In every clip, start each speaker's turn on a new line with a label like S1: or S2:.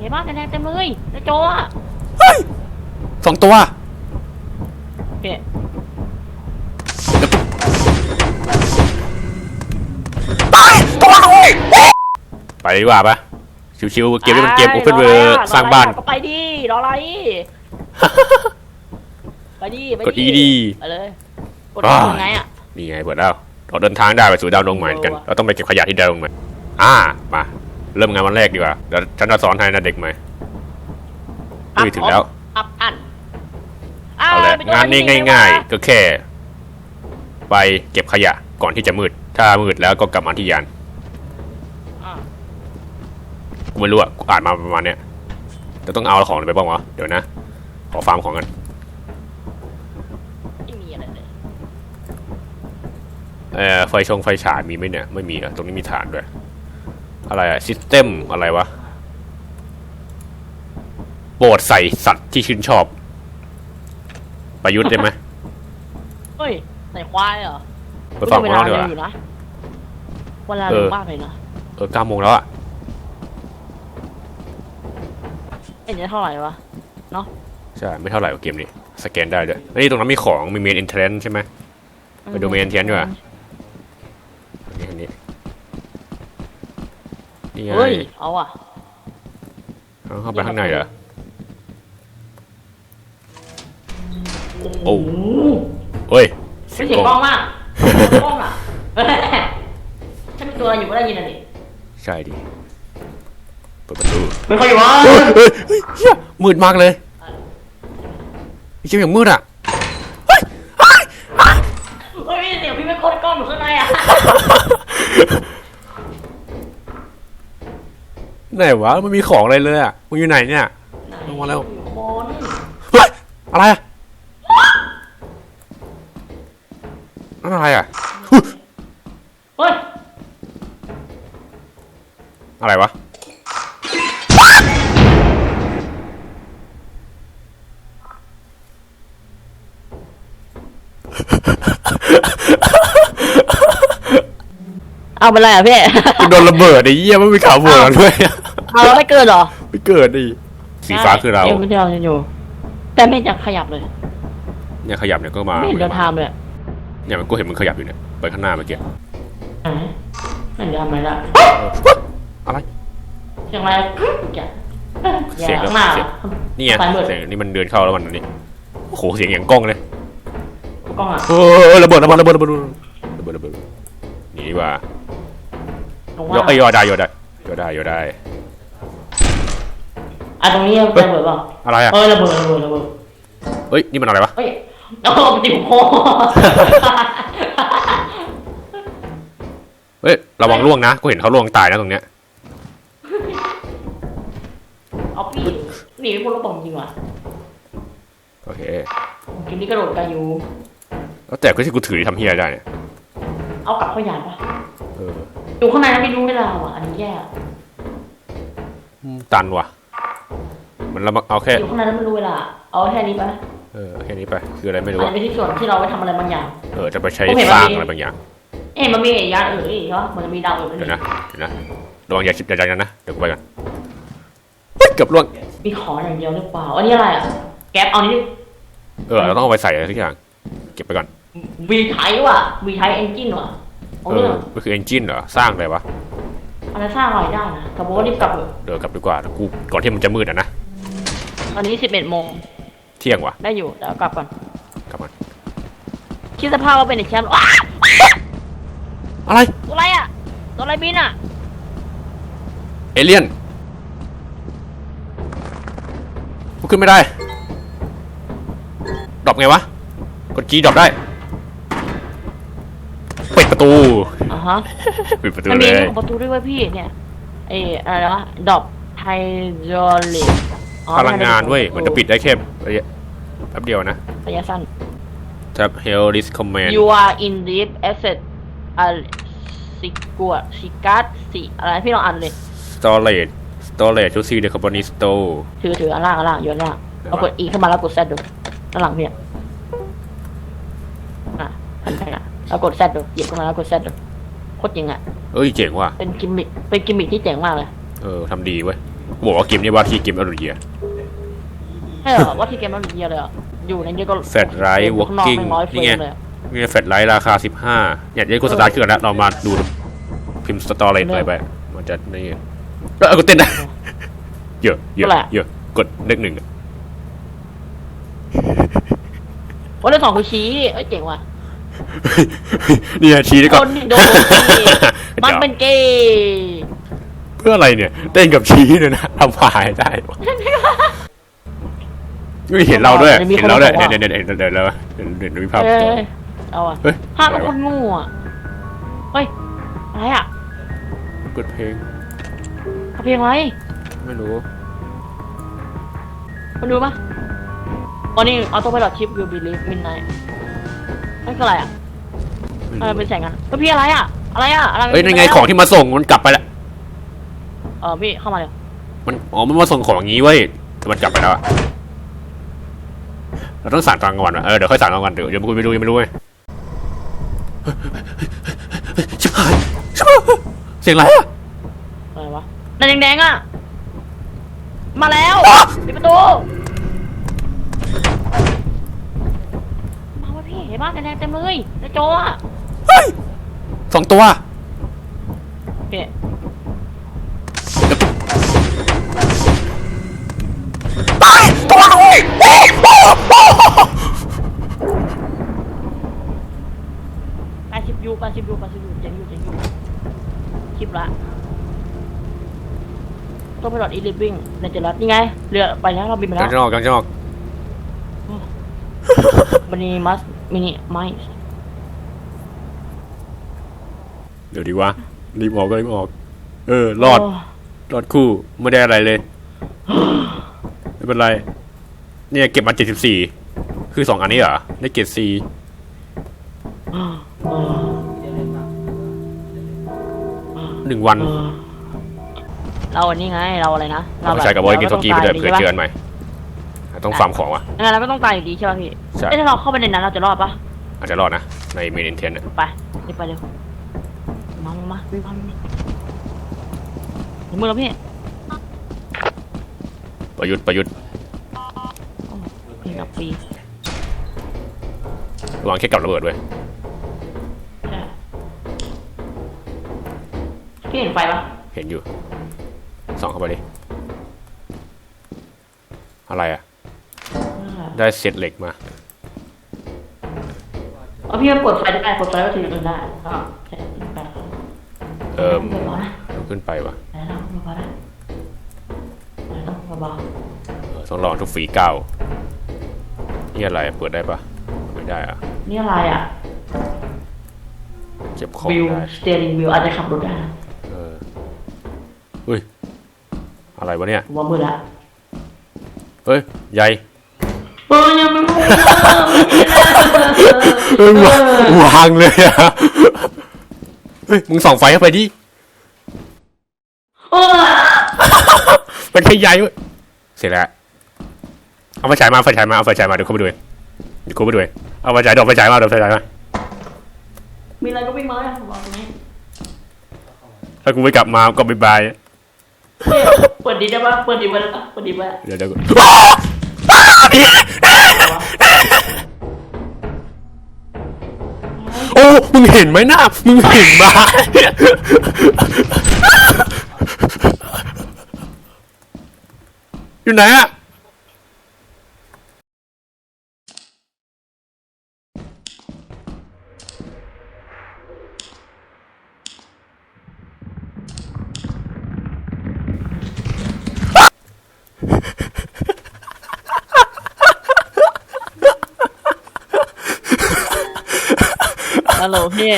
S1: เห็นปะแดงๆเต็มเลยแล้วโจอะ
S2: เฮ้ยสองตัว
S1: เนี่ย
S2: ตายตัวเลยไปดีกว่าปะชิวๆเกมนี้มันเกมโอเพนเวอร์สร้างบ้าน
S1: ก็ไปดิรออะไรไปดิไป
S2: กด E ดี
S1: ไปเลยกด
S2: อ่า
S1: ยังไงอะ
S2: นี่ไงเปิดแล้วเราเดินทางได้ไปสู่ดาวดวงใหม่กัน เราต้องไปเก็บขยะที่ดาวดวงใหม่อ่ามา เริ่มงานวันแรกดีกว่า เดี๋ยวฉันจะสอนให้นะเด็กใหม่
S1: อัพ
S2: นี่ถึงแล้ว
S1: อัพอัน
S2: เอาละ
S1: ไปดู
S2: งานนี้
S1: อั
S2: ง่าย
S1: เล
S2: ๆก็แค่ ไปเก็บขยะก่อนที่จะมืด ถ้ามืดแล้วก็กลับมาที่ยาน
S1: อะ
S2: กูไม่รู้อะกูอ่านมาประมาณเนี้ยจะต้องเอาของอะไรไปบ้างวะเดี๋ยวนะ ขอฟาร์มของกัน
S1: ไม่มีอะไรเลย
S2: เอ่อไฟชงไฟฉายมีไหมเนี่ย ไม่มีอะตรงนี้มีฐานด้วย อะไรอะซิสเต็มอะไรวะโปรดใส่สัตว์ที่ชื่นชอบ ประยุทธ์ได้ไหม
S1: เฮ้ยใส่ควายเหรอ
S2: ไปฟังของเราดีกว่า
S1: เวลเร็วอยู่นะเวลา
S2: เอ
S1: เร็
S2: อ
S1: วมากเลยนะ
S2: เออเก้าโมงแล้วอะ
S1: เอ็นจะเท่าไหร่วะ
S2: ใช่ ไม่เท่าไหร่กว่าเกมนี้ สแกนได้ด้วยอันนี้ตรงนั้นมีของ มีเมนอินเทรนใช่ไหมไปดู main entrance ดีกว่า อันนี้อันนี้ นี่ไง
S1: เฮ้ย เอาอะ
S2: เอาเข้าไปข้างในเหรอ โอ้เฮ้ยเสี
S1: ไม่
S2: ยง
S1: เสีย
S2: ก
S1: ง
S2: ล้
S1: กล้
S2: อ
S1: องงมากกล้องอะถ้ามีตัวอะไรอยู่ก็ได้ยินอะดิ
S2: ใช่ดิเปิดประตู
S1: ไม่ค่อยอยู่วะ
S2: เฮ้ยเฮ้ยเฮ้ยเหี้ยมืดมากเลยไอ้เชี่ยอย่างมืดอะ
S1: เฮ้ยเดี๋ยวพี่ไม่กดกล้องอยู่ข้างในอะ
S2: ไหนวะมันมีของอะไรเลยอะมึงอยู่ไหนเนี่ยลงมาแล้ว
S1: อยู่บน
S2: เฮ้ยอะไรอะนั่นอะไรอะ
S1: เฮ้ย
S2: อะไรวะ
S1: เอาเป็นไรอะพี่
S2: กูโดนระเบิดไอ้เหี้ยไม่มีข่าวเบิดด้วย
S1: เอาแล้วไม่เกินเหรอ
S2: ไม่เกิดดิสีฟ้าคือเรา
S1: ยังไม่ได้เรายังอยู่ แต่ไม่จะขยับเลย
S2: เนี่ยขยับเนี่ยก็มา
S1: ไม่เห็นเดินทางเลย
S2: เนี่ยมันก็เห็นมันขยับอยู่เนี่ยไปข้างหน้าเมื่อกี้
S1: ไหนไม่เห็นทำอะไรละ
S2: อะไร
S1: เสียงอะไรแก
S2: เสียง
S1: ข้างหน้า
S2: เสียงนี่ไง
S1: สายมืด
S2: เสียงนี่มันเดินเข้าแล้วมันอันนี่โอ้โหเสียงอย่างกล้องเลย
S1: กล้องอะ
S2: เออระเบิดระเบิดระเบิดระเบิดระเบิดระเบิดหนีดีกว่า
S1: ตรง
S2: ย
S1: ว่าก
S2: ไอ้ยยอได้ยอได้ยอได้ยอได้
S1: อะตรงนี้ระเบิดเปล่า
S2: อะไรอะ
S1: เอ้ยระเบิดระเบิดระเบิด
S2: เฮ้ย นี่มันอะไรวะ
S1: เฮ้ยโอ้ติดคอ
S2: เฮ้ย ระวังล่วงนะ กูเห็นเขาล่วงตายนะตรงเนี้ย
S1: เอาพี่หนีไม่พ้นระเบิดจริงว่ะ
S2: โอเค
S1: เกมนี้กระโดดไกันอยู่
S2: แล้วแต่ก็ที่กูถือทำเฮียได้เนี่ย
S1: เอากลับเข้ายานปะ
S2: เออ
S1: อยู่ข้างในแล้วไม่รู้เวลาว่ะ อันนี้แย่
S2: อืมตันว่ะ มันเรามาเอาแค่
S1: อยู่ข้างในแล้วไม่รู้เวลาเอาแค่นี้ปะ
S2: เออแค่นี้ไปคืออะไรไม่รู้
S1: อาจ
S2: อะ
S1: จะเป็นที่ส่วนที่เราไว้ทำอะไรบางอย่าง
S2: เออจะไปใช้
S1: โอเค
S2: สร้าง
S1: แบบนี้
S2: อะไรบางอย่าง
S1: เอ๊ะมันมียานอื่นอีกเหรอมันจะมีดาวอื่น
S2: เดี๋ยว
S1: อีก
S2: นะเดี๋ยวนะระวังอย่าชิบอย่าดันนะเดี๋ยวกูไปก่อนเฮ้ยเกือบล่วง
S1: มีของอย่างเดียวหรือเปล่าอันนี้อะไรอะแก๊ปเอานี่
S2: เออเราต้องเอาไปใส่อะไรทุกอย่างเก็บไปก่อน
S1: วีไทว่ะวีไทเอนจินว่ะโอ้
S2: เอ
S1: เนี่
S2: อยมันคือเอนจินเหรอสร้างอะไรวะ
S1: อะไรสร้างอะไรได้นะแต่บอกว่ารีบกลับเถอะ
S2: เดี๋ยวกลับดีกว่ากูก่อนที่มันจะมืดอะนะ
S1: ตอนนี้สิบเอ็ดโมง
S2: เที่ยงว่ะ
S1: ได้อยู่เดี๋ยวกลับก่อน
S2: กลับมา
S1: คิดสภาพว่าเป็นไอ้แชมป์ว้า
S2: อะไร
S1: ตัวอะไรอะตัวอะไรบินอะ
S2: เอเลี่ยนกูขึ้นไม่ได้ดรอปไงวะ กดจีดรอปได้ปิดประตู
S1: อ่าฮะ
S2: ปิดประตู
S1: มัน
S2: เล
S1: มี
S2: ย
S1: ของประตูด้วยเว้ยพี่เนี่ยเอออะไรวะดอกไฮโดรลิกอ๋อ
S2: พลังงานเว้ย มันจะปิดได้แค่ระยะแป๊บเดียวนะ
S1: ระยะสั้น
S2: แท็บ hell this command
S1: you are in deep asset อะสิกัวสิกัสสิอะไรพี่ลองอ่านเลย
S2: storage storage to see the company store
S1: ถือถืออันล่างอันล่างโยนล่าง
S2: ไหนวะ
S1: เอากดอีขึ้นมาแล้วกดแซดดูด้านหลังพี่อะอะหันไปอะแล้วกดแซดดูหยิบขึ้นมาแล้วกดแซดดูโคตรจริงอะ
S2: เอ้ยเจ๋งว่ะ
S1: เป็นกิมมิคเป็นกิมมิคที่เจ๋งมากเลย
S2: เออทำดีเว้ย บอกว่าเกมนี้ว่าที่เกมอรุณเยีย
S1: ใช่เหรอว่าที่เกมมันมีเยอะเลยอะอยู่ในนี้ก็
S2: แฟลชไลท์วอล์
S1: ข้างนอก
S2: กิ้ง
S1: เป็นร้อยเฟร
S2: นี่ไง
S1: มเลยอะ
S2: นี่แฟลชไลท์ราคาสิบห้าอยากจะให้กูสตาร์ทเครื่องแล้วเรามาดูพิมพ์สตอรี่อะไรไป มันจะนี่เออกูเต้นได้เยอะเยอะเยอะกดเลขหนึ่งอะ
S1: โอ้เรื่องสองคือชี้เอ้ยเจ๋งว่ะ
S2: เนี่ยชี้ได้ก่
S1: ค
S2: อน
S1: นที่โดนชี้มันเป็นเกย์
S2: เพื่ออะไรเนี่ยเต้นกับชี้เนี่ยนะทำพายได้วะไม่เห็นเราด้วยเห็นเราด้วยเนี่ยเนี่ยเนี่ยเนี่ยเดี๋ยวแล้วเดี๋ยวเดี๋ยวมีภาพ
S1: เอ้
S2: ต่อย
S1: เอาอะ
S2: เฮ้ย
S1: ภาพเป็นคนงูอะเฮ้ยอะไรอะ
S2: กดเพลง
S1: เอาเพลงอะไร
S2: ไม่รู้
S1: มาดูปะอ๋อนี่ออโต้ไพลอตชิปยูบิลิฟมินไนนั่นคืออะไรอะ
S2: ไม่
S1: อะไร
S2: รู้
S1: เป็นแสงกันเฮ้ยพี่อะไรอะอะไรอะอะไร
S2: เฮ้ยนั่นไงของที่มาส่งมันกลับไปแล้ว
S1: เออพี่เข้ามาเลย
S2: มันอ๋อมันมาส่งของอย่างนี้เว้ยแต่มันกลับไปแล้วอะเราต้องสั่งกลางวันอะเออเดี๋ยวค่อยสั่งกลางวันเดี๋ยวเดี๋ยวกูไปดูยังไม่รู้ไงชิบหายชิบหายเสียงอะไรอะ
S1: อะไรวะนั่นแดงๆอะมาแล้วปิดประตู มาวะพี่เห็นปะแดงๆเต็มเลยในโจอะ
S2: เฮ้ยสองตัว
S1: พี่
S2: ตายตัวนึงโอ้โห
S1: แปดสิบยูแปดสิบยูแปดสิบยูเจ๋งอยู่เจ๋งอยู่คลิปละต้องไปหลอดอีลิฟวิ่งในเจลัดนี่ไง เรือไปแล้วเราบินไป
S2: ก
S1: แล้
S2: ลาวงจะออกกลางจะออก
S1: บันนี้มัสมินิไม
S2: เดี๋ยวดีวะรีบออกก็รีบออก เออรอดรอดคู่ไม่ได้อะไรเลย ไม่เป็นไร เนี่ยเก็บมาเจ็ดสิบสี่คือสองอันนี้เหรอได้เกรดซีหนึ่งวัน
S1: เราอันนี้ไงเราอะไรนะ
S2: เราใช้กับบอยกินโทกี้ไปด้วยเผื่อเจอกันใหม่ต้องฟาร์มของว่ะ
S1: งั้นเราไม่ต้องตายอยู่ดีใช่ป่ะพี่
S2: ใช่
S1: เอ้ยถ้าเราเข้าไปในนั้นเราจะรอดปะ
S2: อาจจะรอดนะ ในเมนเทนเนี่ย
S1: ไปรีบไปเร็วมามามาวิ่งพันถึงมือแล้วพี่
S2: ประยุทธ์ประยุทธ์
S1: พี่กับปี
S2: ระวังแค่กับระเบิดเว้ย
S1: ใช่พี่เห็นไฟปะ
S2: เห็นอยู่ส่องเข้าไปดิอะไรอะ ได้เศษเหล็กมา
S1: เอาพี่มันเปิดไฟได้เปิดไฟก็ถึงอื่นได้อ่าใช่ไป
S2: เอิ่ม
S1: เบาๆนะ
S2: เอาขึ้นไปว่ะ
S1: ไหนต้องเบาๆนะไหนต้องเบา
S2: เออต้องลองทุกฝีก้าวนี่อะไรเปิดได้ปะไม่ได้อะ
S1: ๆนี่อะไรอะ
S2: เจ็บของ
S1: วิว
S2: ได้
S1: สเตียริงวิวอาจจะขับรถได้นะ
S2: เอออุ้ยอะไรวะเนี่ย
S1: ผมว่ามืดละ
S2: เฮ้ยใหญ่
S1: เออยังไม่มืด
S2: เฮ้ยวางเลยอะเฮ้ยมึงส่องไฟเข้าไปดิ
S1: เออ
S2: มันใช่ใหญ่เว้ย เสร็จแล้ว เอาไฟฉายมาเอาไฟฉายมาเอาไฟฉายมาเดี๋ยวเข้าไปดูเองเดี๋ยวเข้าไปดูเองเอาไฟฉายดอกไฟฉายมาดอกไฟฉายมา
S1: มีอะไรก็วิ่งมาเลยผมบอกตรงนี้
S2: ถ้ากูไม่กลับมาก็บายบาย
S1: เปิดดีได้ปะเปิดดีไว้แล้วปะเปิดดีไว้
S2: เดี๋ยวเดี๋ยวกูโอ้ มึงเห็นไหมหน้า มึงเห็นไหม อยู่ไหนอะ
S1: ฮัลโหลพี่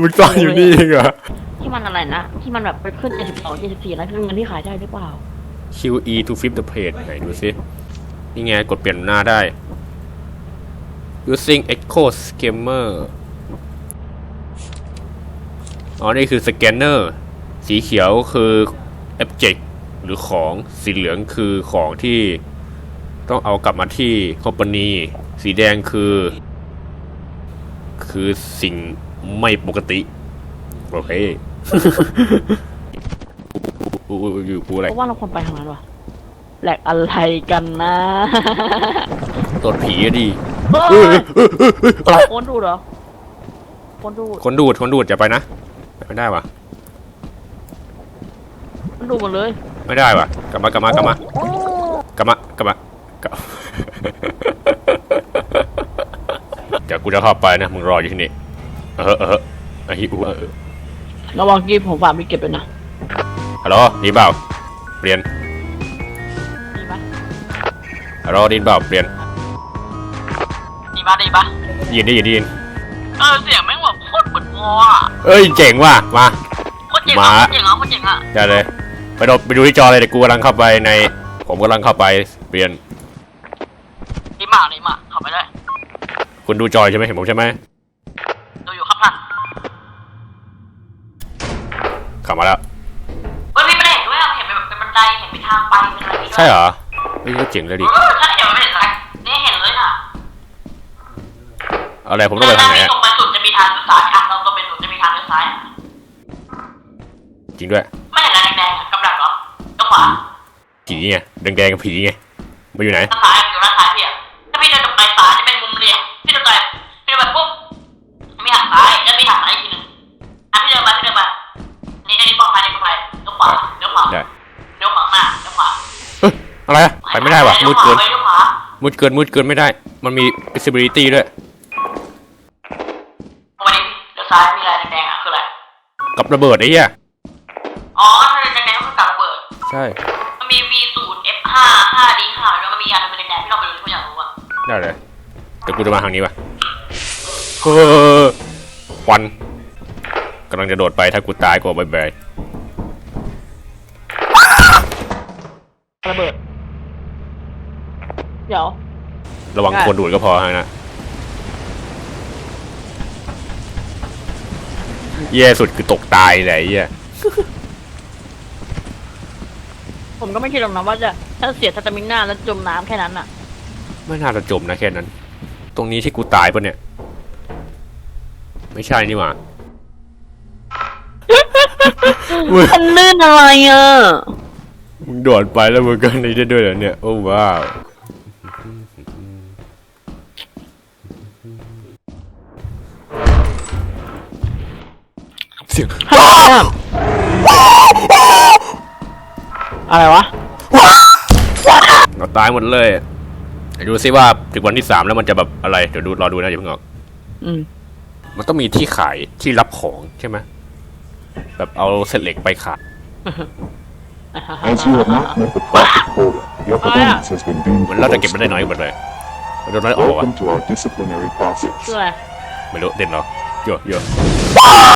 S2: มึงซ่อนอยู่นี่เองเหรอ
S1: ที่มันอะไรนะ ที่มันแบบไปขึ้น 72 74แล้วคือเงินที่ขายได้หรือเปล่า
S2: QE to flip the page ไหนดูสินี่ไงกดเปลี่ยนหน้าได้ using echo scammer อ๋อ นี่คือสแกนเนอร์ สีเขียวคือ object หรือของ สีเหลืองคือของที่ต้องเอากลับมาที่ company สีแดงคือ คือสิ่งไม่ปกติ โอเค กูกูกูอยู่กูอะไร
S1: เพราะว่าเราควรไปทางนั้นวะแหลกอะไรกันนะ
S2: ตัวผีอะดี
S1: เฮ้
S2: เฮ้ย
S1: ย
S2: เฮ้ยเฮ้ยเฮ้ยอะไร
S1: คนดูดเหรอคนดูด
S2: คนดูดคนดูดอย่าไปนะไม่ได้วะ
S1: คนดูดหมดเลย
S2: ไม่ได้วะกลับมากลับมากลับมากลับมากลับมากลับเดี๋ยวกูจะเข้าไปนะมึงรออยู่ที่นี่เออเออไอ้ฮิวเออ
S1: ระวังกี้ผมฝากมีเก็บด้วยนะ
S2: ฮัลโหลไดีเปล่าเปลี่ยน
S1: ดีปะ
S2: ฮัลโหลไดีเปล่าเปลี่ยน
S1: ดีปะดีปะ
S2: ได้ยินได้ยินได้ยิน
S1: เออเสียงแม่งแบบโคตรเหมือนวออะ
S2: เอ้ยเจ๋งว่ะมา
S1: โคตรเจ๋งอะ
S2: หมา
S1: โคตรเจ๋งอะโคตรเจ๋งอะ
S2: ได้เลยไปดูไปดูที่จอเลยเดี๋ยวกูกำลังเข้าไปใน ผมกำลังเข้าไปเปลี่ยน
S1: ดีมากดีมากเข้าไปเลย
S2: คุณดูจอยใช่ไหมเห็นผมใช่ไหม ใช่เหรอเฮ้ยก็เจ๋งเลยดิ
S1: เออใช่เห็นไม่เห็นอะไรนี่เห็นเลยอะ
S2: เอาอะไรผมต้องไปทางไหนอะ
S1: ตรงไปสุดจะมีทางเลี้ยวซ้ายทางเราตรงไปสุดจะมีทางเลี้ยวซ้าย
S2: จริงด้วย
S1: ไม่เห็นอะไรแดงๆอะกำลังเหรอตรงขวา
S2: ผีไงแดงๆกับผีไงมาอยู่ไหน
S1: ทางซ้า
S2: ย อะไรอะไปไม่ได้ว่ะมืดเกิน
S1: เลี้ยวขวา
S2: มืดเกินมืดเกินไม่ได้ มันมี visibility ด้วย
S1: ตรงไปดิเลี้ยวซ้ายมีอะไรแดงๆอะคืออะไร
S2: กับระเบิดไอ้เหี้ย
S1: อ๋อถ้าแดงๆก็คือการระเบิด
S2: ใช่
S1: มันมี V ศูนย์ F ห้าห้า D ห้าแล้วมันมีอะไรเป็นแดงๆที่เราไปดูที่ผมอยากรู้อะ
S2: ได้เลยเดี๋ยวกูจะมาทางนี้ป่ะเออควันกำลังจะโดดไปถ้ากูตายก็บายบาย
S1: ระเบิด เดี๋ยว
S2: ระวัง
S1: ได้
S2: คนดูดก็พอฮะนะแย่สุดคือตกตายเลยไอ้เหี้ย
S1: ผมก็ไม่คิดหรอกนะว่าจะถ้าเสียทัตมิงหน้าแล้วจมน้ำแค่นั้นอะ
S2: ไม่น่าจะจมนะแค่นั้น ตรงนี้ที่กูตายปะเนี่ย ไม่ใช่นี่หว่า มึง
S1: มันลื่นอะไรอะ
S2: มึงโดดไปแล้วมึงก็นี่ได้ด้วยเหรอเนี่ย โอ้ว้าว เสียง
S1: อะไรวะ
S2: เราตายหมดเลยเดี๋ยวดูซิว่าถึงวันที่สามแล้วมันจะแบบอะไร เดี๋ยวดูรอดูนะอย่าเพิ่งออก
S1: อืม
S2: มันต้องมีที่ขายที่รับของใช่ไหมแบบเอาเศษเหล็กไปขาย
S3: As you have not met the profit quota, your performance has been deemed
S2: มันเราจะเก็บมันได้น้อยหมดเลยมันโดนน้อยออกอะ
S3: Welcome to our disciplinary process.
S1: คืออะไร
S2: ไม่รู้เด่นเหรอเยอะเยอะ